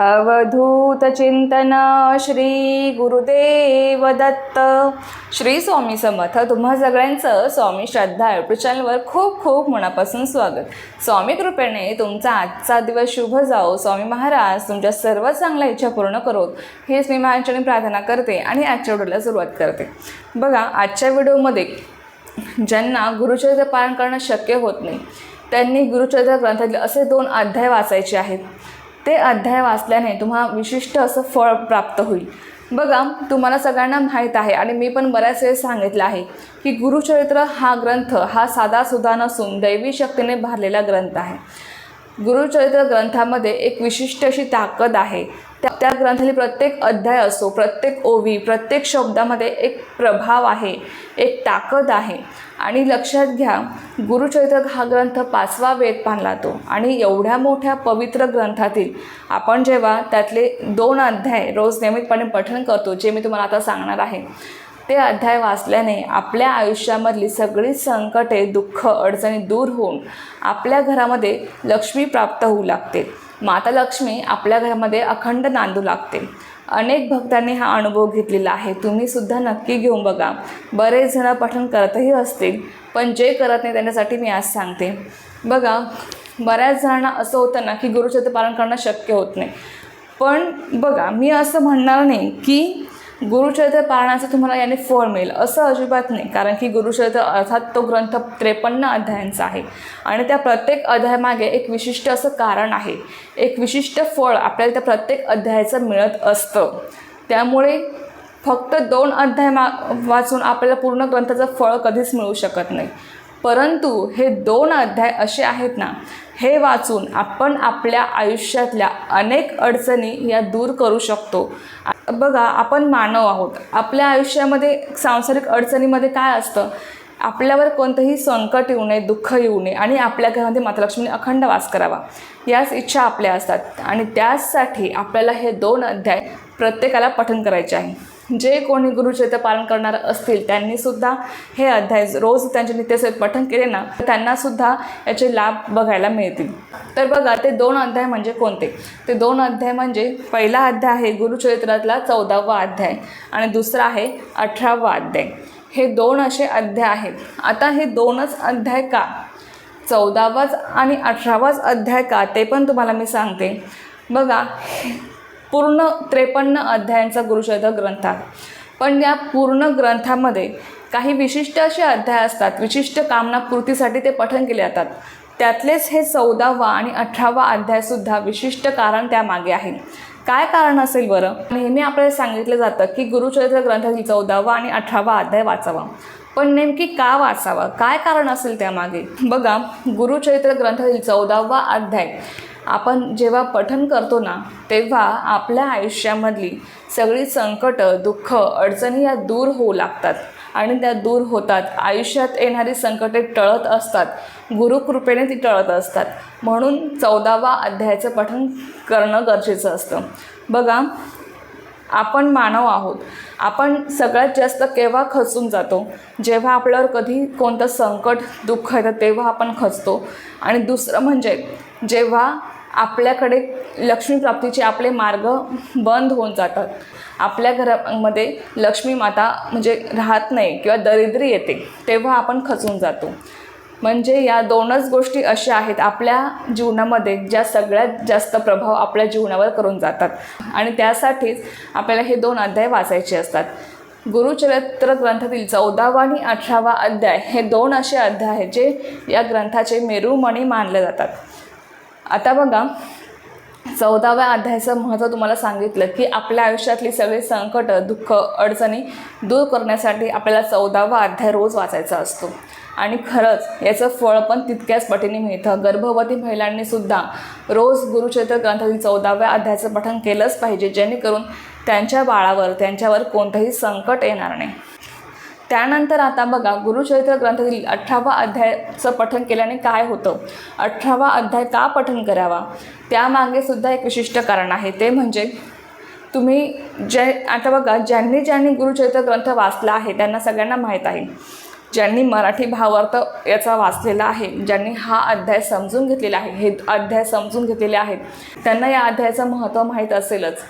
अवधूत चिंतन श्री गुरुदेव दत्त. श्री स्वामी समर्थ तुम्हा सगळ्यांचं स्वामी श्रद्धा यूट्यूब चॅनलवर खूप खूप मनापासून स्वागत. स्वामी कृपेने तुमचा आजचा दिवस शुभ जाओ स्वामी महाराज तुमच्या सर्व चांगल्या इच्छा पूर्ण करोत. हेच मी महाराजांनी प्रार्थना करते आणि आजच्या व्हिडिओला सुरुवात करते. बघा आजच्या व्हिडिओमध्ये ज्यांना गुरुचरित्र पालन करणं शक्य होत नाही त्यांनी गुरुचरित्र ग्रंथातले असे दोन अध्याय वाचायचे आहेत. ते अध्याय वाचल्याने तुम्हा विशिष्ट असं फळ प्राप्त होईल. बघा तुम्हाला सगळ्यांना माहीत आहे आणि मी पण बऱ्याच वेळेस सांगितलं आहे की गुरुचरित्र हा ग्रंथ हा साधासुद्धा नसून दैवी शक्तीने भरलेला ग्रंथ आहे. गुरुचरित्र ग्रंथामध्ये एक विशिष्ट अशी ताकद आहे त्या त्या ग्रंथातील प्रत्येक अध्याय असो प्रत्येक ओवी प्रत्येक शब्दामध्ये एक प्रभाव आहे एक ताकद आहे. आणि लक्षात घ्या गुरुचरित्र हा ग्रंथ पाचवा वेद पाहला तो. आणि एवढ्या मोठ्या पवित्र ग्रंथातील आपण जेव्हा त्यातले दोन अध्याय रोज नियमितपणे पठण करतो जे मी तुम्हाला आता सांगणार आहे ते अध्याय वाचल्याने आपल्या आयुष्यामधली सगळी संकटे दुःख अडचणी दूर होऊन आपल्या घरामध्ये लक्ष्मी प्राप्त होऊ लागते. माता लक्ष्मी आपल्या घरामध्ये अखंड नांदू लागते. अनेक भक्तांनी हा अनुभव घेतलेला आहे. तुम्ही सुद्धा नक्की घेऊन बघा. बरेच जण पठण करतही असतील पण जे करत नाही त्यांच्यासाठी मी आज सांगते. बघा बऱ्याच जणांना असं होतं ना की गुरुचरित्र पालन करणं शक्य होत नाही. पण बघा मी असं म्हणणार नाही की गुरुचरित्र पाळण्याचं तुम्हाला याने फळ मिळेल असं अजिबात नाही. कारण की गुरुचरित्र अर्थात तो ग्रंथ त्रेपन्न अध्यायांचा आहे. आणि त्या प्रत्येक अध्यायामागे एक विशिष्ट असं कारण आहे. एक विशिष्ट फळ आपल्याला त्या प्रत्येक अध्यायाचं मिळत असतं. त्यामुळे फक्त दोन अध्याय मा वाचून आपल्याला पूर्ण ग्रंथाचं फळ कधीच मिळू शकत नाही. परंतु हे दोन अध्याय असे आहेत ना हे वाचून आपण आपल्या आयुष्यातल्या अनेक अडचणी या दूर करू शकतो. बघा आपण मानव आहोत. आपल्या आयुष्यामध्ये सांसारिक अडचणीमध्ये काय असतं? आपल्यावर कोणतंही संकट येऊ नये दुःख येऊ नये आणि आपल्या घरामध्ये मातालक्ष्मीने अखंड वास करावा. याच इच्छा आपल्या असतात आणि त्याचसाठी आपल्याला हे दोन अध्याय प्रत्येकाला पठण करायचे आहे. जे कोणी गुरुचरित्र पालन करणार असतील त्यांनी सुद्धा हे अध्याय रोज त्यांचे नित्यसेवेत पठन केले ना तर त्यांना सुद्धा याचे लाभ बघायला मिळतील. तर बघा ते दोन अध्याय म्हणजे कोणते? ते दोन अध्याय म्हणजे पहिला अध्याय आहे गुरुचरित्रातला चौदावा अध्याय आणि दुसरा आहे अठरावा अध्याय. हे दोन असे अध्याय आहेत. आता हे दोनच अध्याय का? चौदावाच आणि अठरावाच अध्याय का? ते पण तुम्हाला मी सांगते. बघा पूर्ण त्रेपन्न अध्यायांचा गुरुचरित्र ग्रंथ आहे. पण या पूर्ण ग्रंथामध्ये काही विशिष्ट असे अध्याय असतात विशिष्ट कामनापूर्तीसाठी ते पठन केले जातात. त्यातलेच हे चौदावा आणि अठरावा अध्यायसुद्धा विशिष्ट कारण त्यामागे आहे. काय कारण असेल बरं? नेहमी आपल्याला सांगितलं जातं की गुरुचरित्र ग्रंथातील चौदावा आणि अठरावा अध्याय वाचावा. पण नेमकी का वाचावा? काय कारण असेल त्यामागे बघा गुरुचरित्र ग्रंथातील चौदावा अध्याय आपण जेव्हा पठन करतो ना तेव्हा आपल्या आयुष्यामधली सगळी संकटं दुःख अडचणी या दूर होऊ लागतात. आणि त्या दूर होतात. आयुष्यात येणारी संकटे टळत असतात. गुरुकृपेने ती टळत असतात. म्हणून चौदावा अध्यायाचं पठन करणं गरजेचं असतं. बघा आपण मानव आहोत. आपण सगळ्यात जास्त केव्हा खचून जातो? जेव्हा आपल्यावर कधी कोणतं संकट दुःख येतं तेव्हा आपण खचतो. आणि दुसरं म्हणजे जेव्हा आपल्याकडे लक्ष्मीप्राप्तीचे आपले मार्ग बंद होऊन जातात. आपल्या घरामध्ये लक्ष्मी माता म्हणजे राहत नाही किंवा दरिद्री येते तेव्हा आपण खचून जातो. म्हणजे या दोनच गोष्टी अशा आहेत आपल्या जीवनामध्ये ज्या सगळ्यात जास्त प्रभाव आपल्या जीवनावर करून जातात. आणि त्यासाठीच आपल्याला हे दोन अध्याय वाचायचे असतात. गुरुचरित्र ग्रंथातील चौदावा आणि अठरावा अध्याय हे दोन असे अध्याय आहेत जे या ग्रंथाचे मेरुमणी मानले जातात. आता बघा चौदाव्या अध्यायाचं महत्त्व तुम्हाला सांगितलं की आपल्या आयुष्यातली सगळी संकट दुःख अडचणी दूर करण्यासाठी आपल्याला चौदावा अध्याय रोज वाचायचा असतो. आणि खरंच याचं फळ पण तितक्याच पटीने मिळतं. गर्भवती महिलांनी सुद्धा रोज गुरुचरित्र ग्रंथातील चौदाव्या अध्यायाचं पठण केलंच पाहिजे जेणेकरून त्यांच्या बाळावर त्यांच्यावर कोणतंही संकट येणार नाही. त्यानंतर आता बघा गुरुचरित्र ग्रंथातील अठरावा अध्यायाचं पठन केल्याने काय होतं? अठरावा अध्याय का पठन करावा? त्यामागे सुद्धा एक विशिष्ट कारण आहे. ते म्हणजे तुम्ही जे आता बघा ज्यांनी ज्यांनी गुरुचरित्र ग्रंथ वाचला आहे त्यांना सगळ्यांना माहीत आहे. ज्यांनी मराठी भावार्थ याचा वाचलेला आहे ज्यांनी हा अध्याय समजून घेतलेला आहे हे अध्याय समजून घेतलेले आहेत त्यांना या अध्यायाचं महत्त्व माहीत असेलच.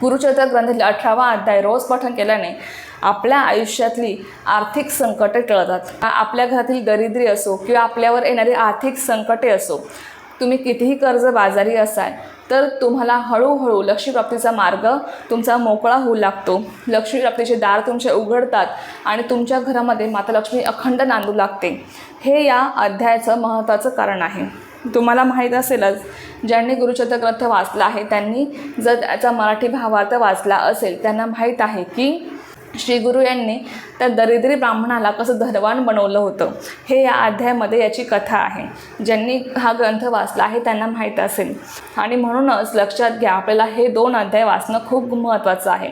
गुरुचरित्र ग्रंथातील अठरावा अध्याय रोज पठण केल्याने आपल्या आयुष्यातली आर्थिक संकटे टळतात. आपल्या घरातील दरिद्री असो किंवा आपल्यावर येणारी आर्थिक संकटे असो तुम्ही कितीही कर्ज बाजारी असाल तर तुम्हाला हळूहळू लक्ष्मीप्राप्तीचा मार्ग तुमचा मोकळा होऊ लागतो. लक्ष्मीप्राप्तीचे दार तुमचे उघडतात आणि तुमच्या घरामध्ये माता लक्ष्मी अखंड नांदू लागते. हे या अध्यायाचं महत्त्वाचं कारण आहे. तुम्हाला माहीत असेलच ज्यांनी गुरुचरित्र ग्रंथ वाचला आहे त्यांनी जर त्याचा मराठी भावार्थ वाचला असेल त्यांना माहीत आहे की श्री गुरु यांनी त्या दरिद्री ब्राह्मणाला कसं धनवान बनवलं होतं हे या अध्यायामध्ये याची कथा आहे. ज्यांनी हा ग्रंथ वाचला आहे त्यांना माहीत असेल. आणि म्हणूनच लक्षात घ्या आपल्याला हे दोन अध्याय वाचणं खूप महत्त्वाचं आहे.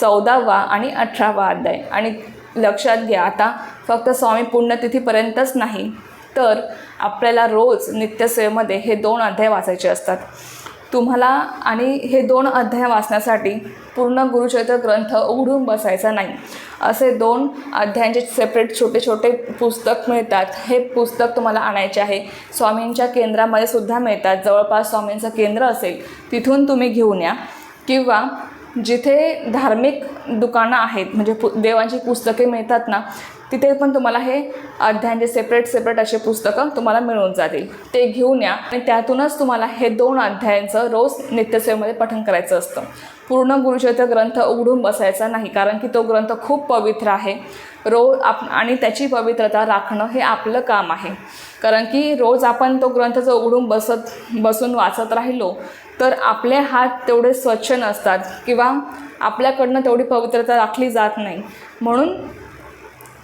चौदावा आणि अठरावा अध्याय. आणि लक्षात घ्या आता फक्त स्वामी पुण्यतिथीपर्यंतच नाही तर आपल्याला रोज नित्यसेवेमध्ये हे दोन अध्याय वाचायचे असतात. तुम्हाला आणि हे दोन अध्याय वाचण्यासाठी पूर्ण गुरुचरित्र ग्रंथ उघडून बसायचा नाही. असे दोन अध्यायांचे सेपरेट छोटे छोटे पुस्तक मिळतात. हे पुस्तक तुम्हाला आणायचे आहे. स्वामींच्या केंद्रामध्ये सुद्धा मिळतात. जवळपास स्वामींचं केंद्र असेल तिथून तुम्ही घेऊन या. किंवा जिथे धार्मिक दुकानं आहेत म्हणजे पु देवांची पुस्तके मिळतात ना तिथे पण तुम्हाला हे अध्यायांचे सेपरेट सेपरेट असे पुस्तकं तुम्हाला मिळून जातील. ते घेऊन या आणि त्यातूनच तुम्हाला हे दोन अध्यायांचं रोज नित्यसेवेमध्ये पठन करायचं असतं. पूर्ण गुरुचरित्र ग्रंथ उघडून बसायचा नाही कारण की तो ग्रंथ खूप पवित्र आहे. रोज आप आणि त्याची पवित्रता राखणं हे आपलं काम आहे. कारण की रोज आपण तो ग्रंथ जर उघडून बसत बसून वाचत राहिलो तर आपले हात तेवढे स्वच्छ नसतात किंवा आपल्याकडनं तेवढी पवित्रता राखली जात नाही. म्हणून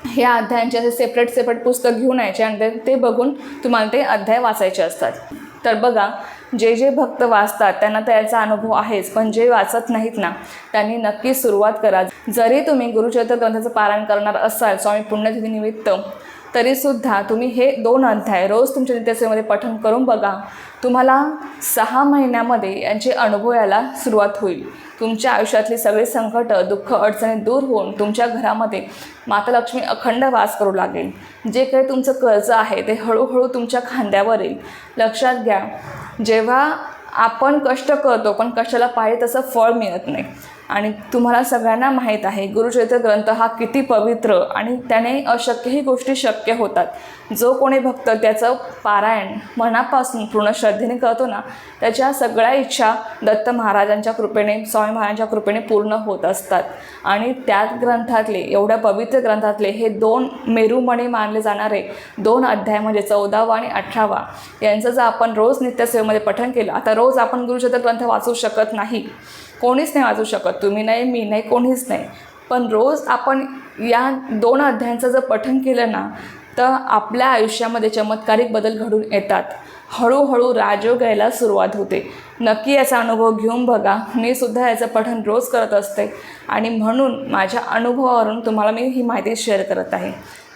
ह्या अध्यायांचे असे सेपरेट सेपरेट पुस्तक घेऊन यायचे आणि ते- बघून तुम्हाला ते अध्याय वाचायचे असतात. तर बघा जे जे भक्त वाचतात त्यांना त्याचा अनुभव आहेच पण जे वाचत नाहीत ना त्यांनी नक्की सुरुवात करा. जरी तुम्ही गुरुचरित्र ग्रंथाचं पारायण करणार असाल स्वामी पुण्यतिथीनिमित्त तरीसुद्धा तुम्ही हे दोन अध्याय रोज तुमच्या नित्यसेवेमध्ये पठण करून बघा. तुम्हाला सहा महिन्यामध्ये यांचे अनुभव यायला सुरुवात होईल. तुमच्या आयुष्यातली सगळी संकट दुःख अडचणी दूर होऊन तुमच्या घरामध्ये माता लक्ष्मी अखंड वास करू लागेल. जे काही तुमचं कर्ज आहे ते हळूहळू तुमच्या खांद्यावर येईल. लक्षात घ्या जेव्हा आपण कष्ट करतो पण कष्टाला पाहिजे तसं फळ मिळत नाही. आणि तुम्हाला सगळ्यांना माहीत आहे गुरुचरित्र ग्रंथ हा किती पवित्र आणि त्याने अशक्यही गोष्टी शक्य होतात. जो कोणी भक्त त्याचं पारायण मनापासून पूर्ण श्रद्धेने करतो ना त्याच्या सगळ्या इच्छा दत्त महाराजांच्या कृपेने स्वामी महाराजांच्या कृपेने पूर्ण होत असतात. आणि त्याच ग्रंथातले एवढ्या पवित्र ग्रंथातले हे दोन मेरुमणी मानले जाणारे दोन अध्याय म्हणजे चौदावा आणि अठरावा यांचं जर आपण रोज नित्यसेवेमध्ये पठण केलं आता रोज आपण गुरुचरित्र ग्रंथ वाचू शकत नाही. कोणीच नाही वाचू शकत. तुम्ही नाही मी नाही कोणीच नाही. पण रोज आपण या दोन अध्यायांचं जर पठन केलं ना तर आपल्या आयुष्यामध्ये चमत्कारिक बदल घडून येतात. हळूहळू राजयोग यायला सुरुवात होते. नक्की याचा अनुभव घेऊन बघा. मी सुद्धा याचं पठण रोज करत असते. आणि म्हणून माझ्या अनुभवावरून तुम्हाला मी ही माहिती शेअर करत आहे.